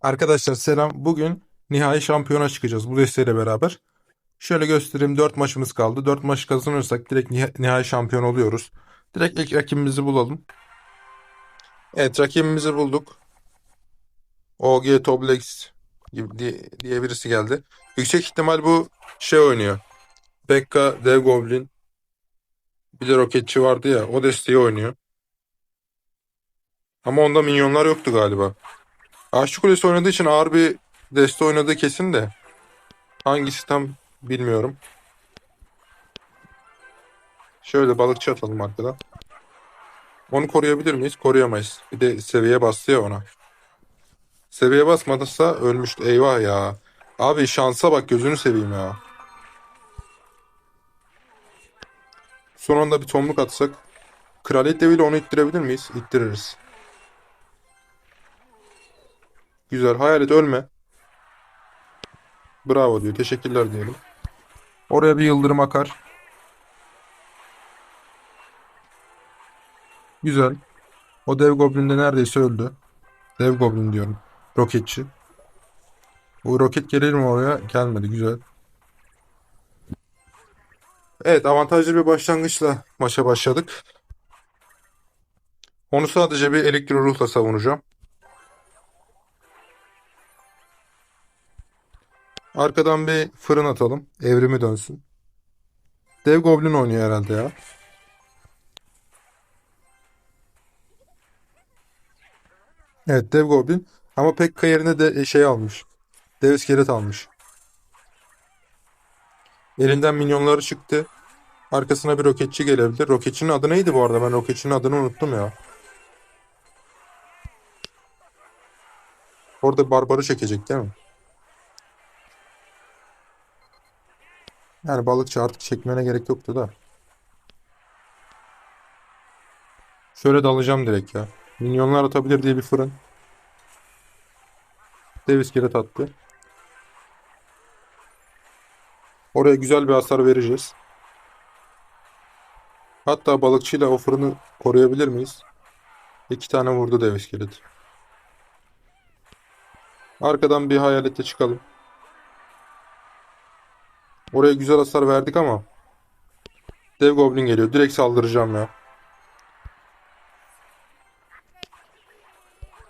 Arkadaşlar selam. Bugün nihai şampiyona çıkacağız bu desteğiyle beraber. Şöyle göstereyim 4 maçımız kaldı. 4 maç kazanırsak direkt niha- nihai şampiyon oluyoruz. Direkt ilk rakibimizi bulalım. Evet rakibimizi bulduk. OG Toblex gibi diye, birisi geldi. Yüksek ihtimal bu şey oynuyor. Bekka, Dev Goblin. Bir de roketçi vardı ya o desteği oynuyor. Ama onda minyonlar yoktu galiba. Aşçı Kulesi oynadığı için ağır bir deste oynadığı kesin de. Hangisi tam bilmiyorum. Şöyle balıkçı atalım arkadan. Onu koruyabilir miyiz? Koruyamayız. Bir de seviye bastı ya ona. Seviye basmadıysa ölmüştü. Eyvah ya. Abi şansa bak gözünü seveyim ya. Son anda bir tomruk atsak. Kraliyet deviyle onu ittirebilir miyiz? İttiririz. Güzel. Hayalet ölme. Bravo diyor. Teşekkürler diyelim. Oraya bir yıldırım akar. Güzel. O dev goblin de neredeyse öldü. Dev goblin diyorum. Roketçi. Bu roket gelir mi oraya? Gelmedi. Güzel. Evet avantajlı bir başlangıçla maça başladık. Onu sadece bir elektro ruhla savunacağım. Arkadan bir fırın atalım. Evrimi dönsün. Dev goblin oynuyor herhalde ya. Evet dev goblin. Ama Pekka yerine de şey almış. Dev iskelet almış. Elinden minyonları çıktı. Arkasına bir roketçi gelebilir. Roketçinin adı neydi bu arada? Ben roketçinin adını unuttum ya. Orada barbarı çekecek değil mi? Yani balıkçı artık çekmene gerek yoktu da. Şöyle dalacağım direkt ya. Minyonlar atabilir diye bir fırın. Dev iskelet attı. Oraya güzel bir hasar vereceğiz. Hatta balıkçıyla o fırını koruyabilir miyiz? İki tane vurdu dev iskelet. Arkadan bir hayalete çıkalım. Oraya güzel hasar verdik ama dev goblin geliyor. Direkt saldıracağım ya.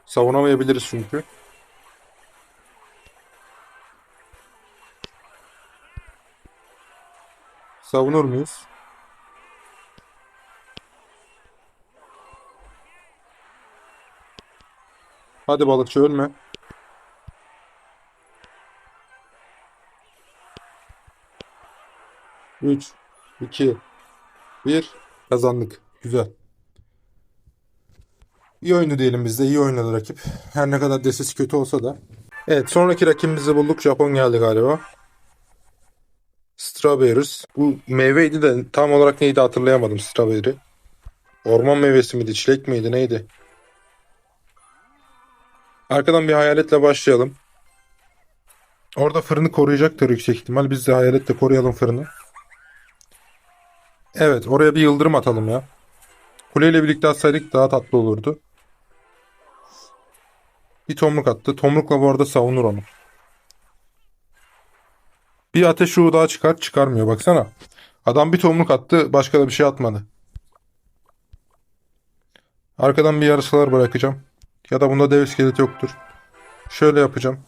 Savunamayabiliriz çünkü. Savunur muyuz? Hadi balıkçı ölme. Üç, iki, bir. Kazandık. Güzel. İyi oyundu diyelim biz de. İyi oynadı rakip. Her ne kadar desesi kötü olsa da. Evet sonraki rakibimizi bulduk. Japon geldi galiba. Strawberries. Bu meyveydi de tam olarak neydi hatırlayamadım strawberry. Orman meyvesi miydi? Çilek miydi? Neydi? Arkadan bir hayaletle başlayalım. Orada fırını koruyacaktır yüksek ihtimal. Biz de hayaletle koruyalım fırını. Evet oraya bir yıldırım atalım ya. Kuleyle birlikte atsaydık daha tatlı olurdu. Bir tomruk attı. Tomrukla bu arada savunur onu. Bir ateş ruhu daha çıkar. Çıkarmıyor baksana. Adam bir tomruk attı. Başka da bir şey atmadı. Arkadan bir yarısalar bırakacağım. Ya da bunda dev iskelet yoktur. Şöyle yapacağım.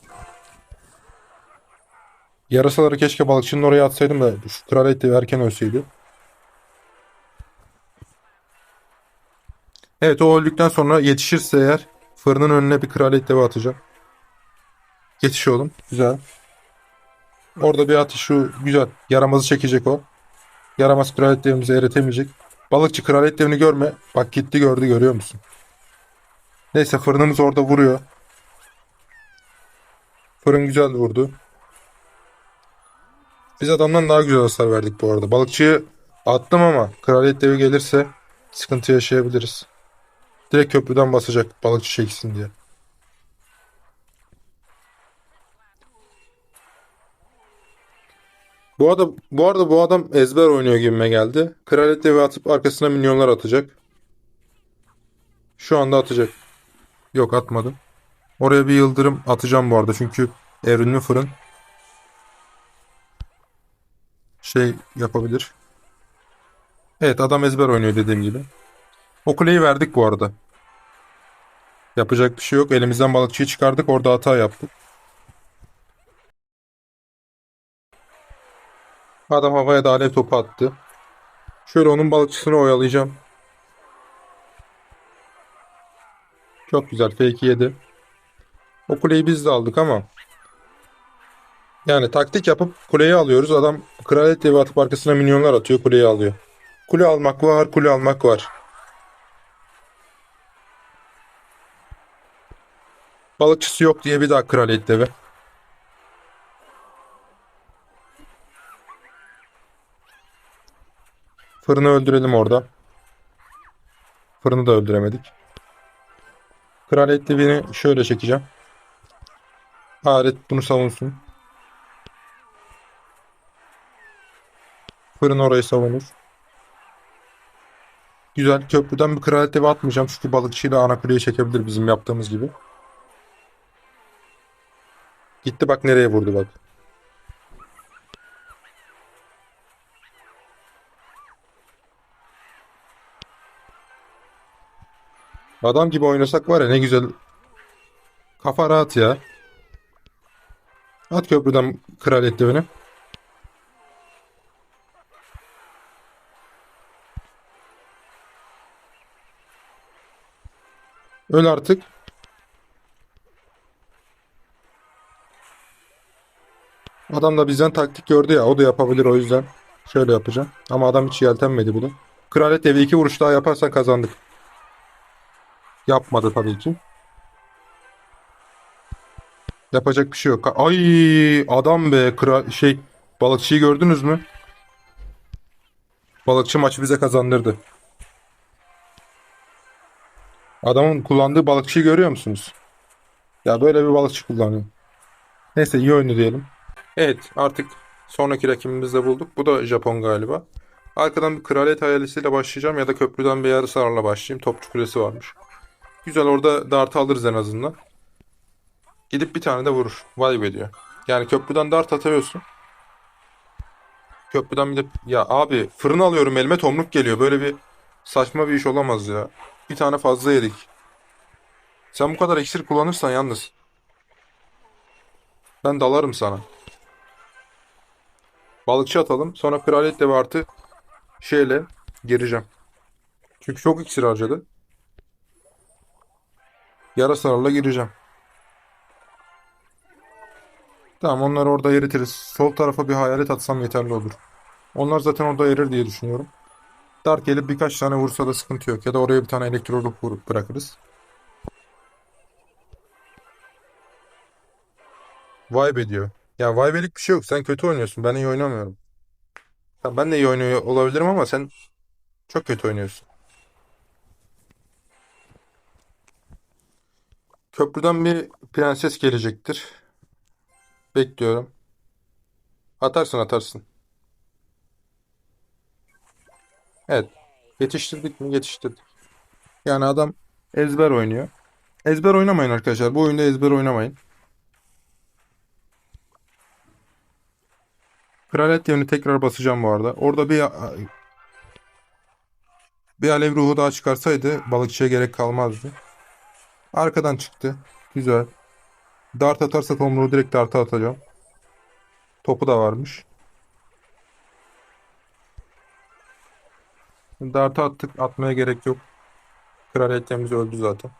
Yarasaları keşke balıkçının oraya atsaydım da şu kraliyet erken ölseydi. Evet o öldükten sonra yetişirse eğer fırının önüne bir kraliyet devi atacağım. Yetiş oğlum. Güzel. Orada bir atış şu güzel. Yaramazı çekecek o. Yaramaz kraliyet devimizi eritemeyecek. Balıkçı kraliyet devini görme. Bak gitti gördü görüyor musun? Neyse fırınımız orada vuruyor. Fırın güzel vurdu. Biz adamdan daha güzel hasar verdik bu arada. Balıkçıyı attım ama kraliyet devi gelirse sıkıntı yaşayabiliriz. Direkt köprüden basacak balıkçı çeksin diye. Bu adam bu arada bu adam ezber oynuyor gibime geldi. Kraliyet devi atıp arkasına minyonlar atacak. Şu anda atacak. Yok atmadı. Oraya bir yıldırım atacağım bu arada. Çünkü evrimli fırın şey yapabilir. Evet adam ezber oynuyor dediğim gibi. O kuleyi verdik bu arada. Yapacak bir şey yok. Elimizden balıkçıyı çıkardık. Orada hata yaptık. Adam havaya da alev topu attı. Şöyle onun balıkçısını oyalayacağım. Çok güzel. Fake yedi. O kuleyi biz de aldık ama yani taktik yapıp kuleyi alıyoruz. Adam kraliyet devi atıp arkasına minyonlar atıyor. Kuleyi alıyor. Kule almak var. Kule almak var. Balıkçısı yok diye bir daha kraliyet devi. Fırını öldürelim orada. Fırını da öldüremedik. Kraliyet devini şöyle çekeceğim. Alet bunu savunsun. Fırın orayı savunur. Güzel. Köprüden bir kraliyet devi atmayacağım. Çünkü balıkçıyla ana kuleyi çekebilir bizim yaptığımız gibi. Gitti bak nereye vurdu bak. Adam gibi oynasak var ya ne güzel. Kafa rahat ya. At köprüden kraliyet devini. Öl artık. Adam da bizden taktik gördü ya. O da yapabilir o yüzden. Şöyle yapacağım. Ama adam hiç yeltenmedi bile. Kraliyet evi iki vuruş daha yaparsan kazandık. Yapmadı tabii ki. Yapacak bir şey yok. Ay adam be kral şey balıkçıyı gördünüz mü? Balıkçı maçı bize kazandırdı. Adamın kullandığı balıkçıyı görüyor musunuz? Ya böyle bir balıkçı kullanıyor. Neyse iyi oyunu diyelim. Evet artık sonraki rakibimizi de bulduk. Bu da Japon galiba. Arkadan bir kraliyet hayalisiyle başlayacağım ya da köprüden bir yarı sararla başlayayım. Topçu kulesi varmış. Güzel orada dartı alırız en azından. Gidip bir tane de vurur. Vay be diyor. Yani köprüden dart atıyorsun. Köprüden bir de ya abi fırın alıyorum elime tomruk geliyor. Böyle bir saçma bir iş olamaz ya. Bir tane fazla yedik. Sen bu kadar iksir kullanırsan yalnız. Ben dalarım sana. Balıkçı atalım. Sonra kraliyet devi artı şeyle gireceğim. Çünkü çok iksir harcadı. Yara sararla gireceğim. Tamam onları orada eritiriz. Sol tarafa bir hayalet atsam yeterli olur. Onlar zaten orada erir diye düşünüyorum. Dark gelip birkaç tane vursa da sıkıntı yok. Ya da oraya bir tane elektro ruh vurup bırakırız. Vay be diyor. Ya vay belik bir şey yok. Sen kötü oynuyorsun. Ben iyi oynamıyorum. Ya ben de iyi oynuyor olabilirim ama sen çok kötü oynuyorsun. Köprüden bir prenses gelecektir. Bekliyorum. Atarsın atarsın. Evet. Yetiştirdik mi? Yetiştirdik. Yani adam ezber oynuyor. Ezber oynamayın arkadaşlar. Bu oyunda ezber oynamayın. Kraliyet yönü tekrar basacağım bu arada. Orada bir bir alev ruhu daha çıkarsaydı balıkçıya gerek kalmazdı. Arkadan çıktı. Güzel. Dart atarsa tomruğu direkt darta atacağım. Topu da varmış. Dart'a attık. Atmaya gerek yok. Kraliyetlerimiz öldü zaten.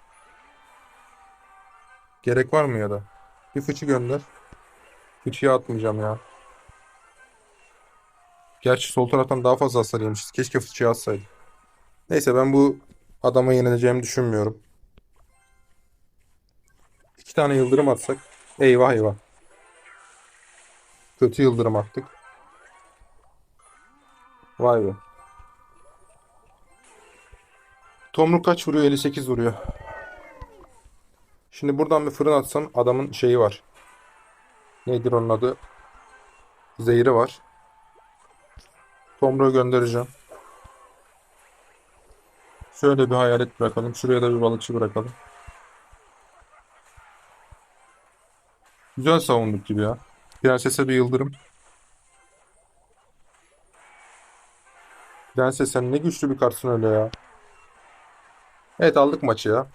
Gerek var mı ya da? Bir fıçı gönder. Fıçıya atmayacağım ya. Gerçi sol taraftan daha fazla hasar yemişiz. Keşke fıçıya atsaydı. Neyse ben bu adama yenileceğimi düşünmüyorum. İki tane yıldırım atsak. Eyvah eyvah. Kötü yıldırım attık. Vay be. Tomruk kaç vuruyor? 58 vuruyor. Şimdi buradan bir fırın atsam adamın şeyi var. Nedir onun adı? Zehri var. Tomruğu göndereceğim. Şöyle bir hayalet bırakalım. Şuraya da bir balıkçı bırakalım. Güzel savunduk gibi ya. Prenses'e bir yıldırım. Prenses sen ne güçlü bir kartsın öyle ya. Evet aldık maçı ya.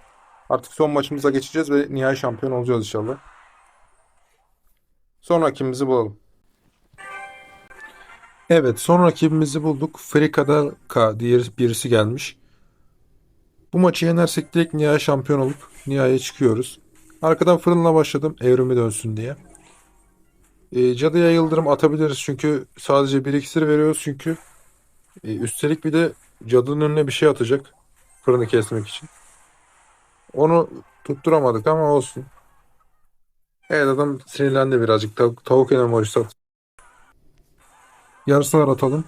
Artık son maçımıza geçeceğiz ve nihai şampiyon olacağız inşallah. Son rakibimizi bulalım. Evet son rakibimizi bulduk. Frika'da K diye birisi gelmiş. Bu maçı yenersek direkt nihai şampiyon olup nihaiye çıkıyoruz. Arkadan fırınla başladım evrimi dönsün diye. E, cadıya yıldırım atabiliriz çünkü sadece bir iksir veriyoruz çünkü. E, üstelik bir de cadının önüne bir şey atacak fırını kesmek için. Onu tutturamadık ama olsun. Evet adam sinirlendi birazcık. Tav- tavuk emojisi at. Yarısalar atalım.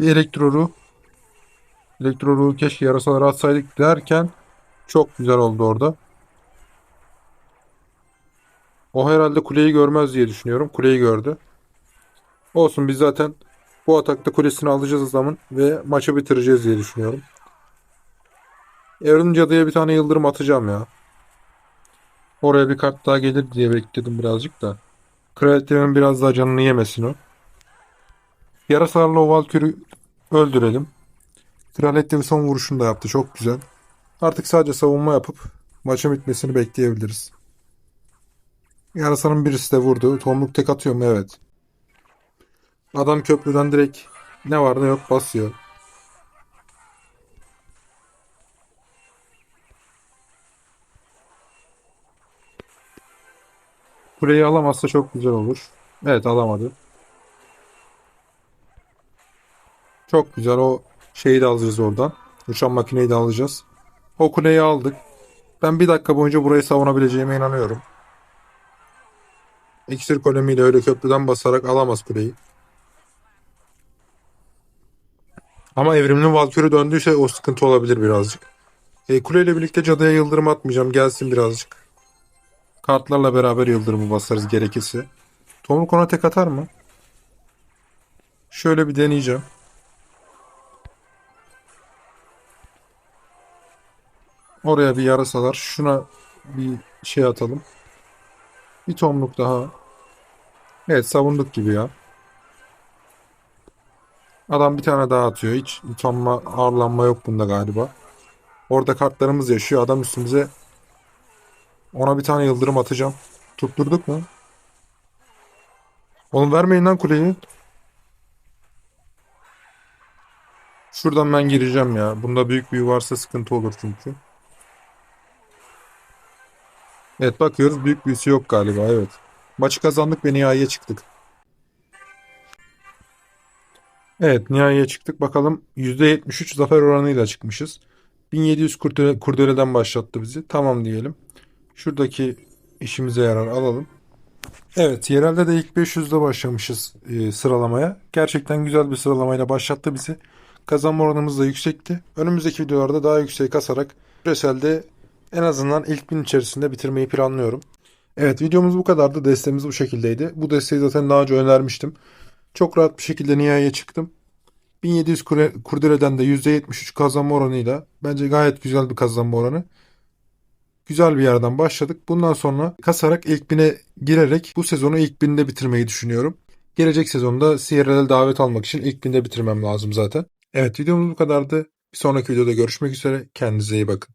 Bir elektroru. Elektroru keşke yarasaları atsaydık derken çok güzel oldu orada. O herhalde kuleyi görmez diye düşünüyorum. Kuleyi gördü. Olsun biz zaten bu atakta kulesini alacağız adamın ve maçı bitireceğiz diye düşünüyorum. Evrim Cadı'ya bir tane yıldırım atacağım ya. Oraya bir kart daha gelir diye bekledim birazcık da. Kraliçenin biraz daha canını yemesin o. Yarasalarla o Valkür'ü öldürelim. Kraliyet de bir son vuruşunu da yaptı. Çok güzel. Artık sadece savunma yapıp maçın bitmesini bekleyebiliriz. Yarasanın birisi de vurdu. Tomruk tek atıyor mu? Evet. Adam köprüden direkt ne var ne yok basıyor. Kuleyi alamazsa çok güzel olur. Evet alamadı. Çok güzel o şeyi de alacağız oradan. Uçan makineyi de alacağız. O kuleyi aldık. Ben bir dakika boyunca burayı savunabileceğime inanıyorum. İksir kolemiyle öyle köprüden basarak alamaz kuleyi. Ama evrimli Valkürü döndüyse o sıkıntı olabilir birazcık. E, kuleyle birlikte cadıya yıldırım atmayacağım. Gelsin birazcık. Kartlarla beraber yıldırımı basarız gerekirse. Tomruk ona tek atar mı? Şöyle bir deneyeceğim. Oraya bir yarasalar. Şuna bir şey atalım. Bir tomruk daha. Evet savunduk gibi ya. Adam bir tane daha atıyor. Hiç utanma, ağırlanma yok bunda galiba. Orada kartlarımız yaşıyor. Adam üstümüze ona bir tane yıldırım atacağım. Tutturduk mu? Oğlum vermeyin lan kuleyi. Şuradan ben gireceğim ya. Bunda büyük büyü varsa sıkıntı olur çünkü. Evet bakıyoruz büyük büyüsü yok galiba evet. Maçı kazandık ve nihaiye çıktık. Evet nihaiye çıktık. Bakalım %73 zafer oranıyla çıkmışız. 1700 kurdele, kurdeleden başlattı bizi. Tamam diyelim. Şuradaki işimize yarar alalım. Evet yerelde de ilk 500'de başlamışız e, sıralamaya. Gerçekten güzel bir sıralamayla başlattı bizi. Kazanma oranımız da yüksekti. Önümüzdeki videolarda daha yüksek kasarak küreselde en azından ilk bin içerisinde bitirmeyi planlıyorum. Evet videomuz bu kadardı. Desteğimiz bu şekildeydi. Bu desteği zaten daha önce önermiştim. Çok rahat bir şekilde nihayeye çıktım. 1700 kure- kurdeleden de %73 kazanma oranıyla bence gayet güzel bir kazanma oranı. Güzel bir yerden başladık. Bundan sonra kasarak ilk bine girerek bu sezonu ilk binde bitirmeyi düşünüyorum. Gelecek sezonda CRL davet almak için ilk binde bitirmem lazım zaten. Evet videomuz bu kadardı. Bir sonraki videoda görüşmek üzere. Kendinize iyi bakın.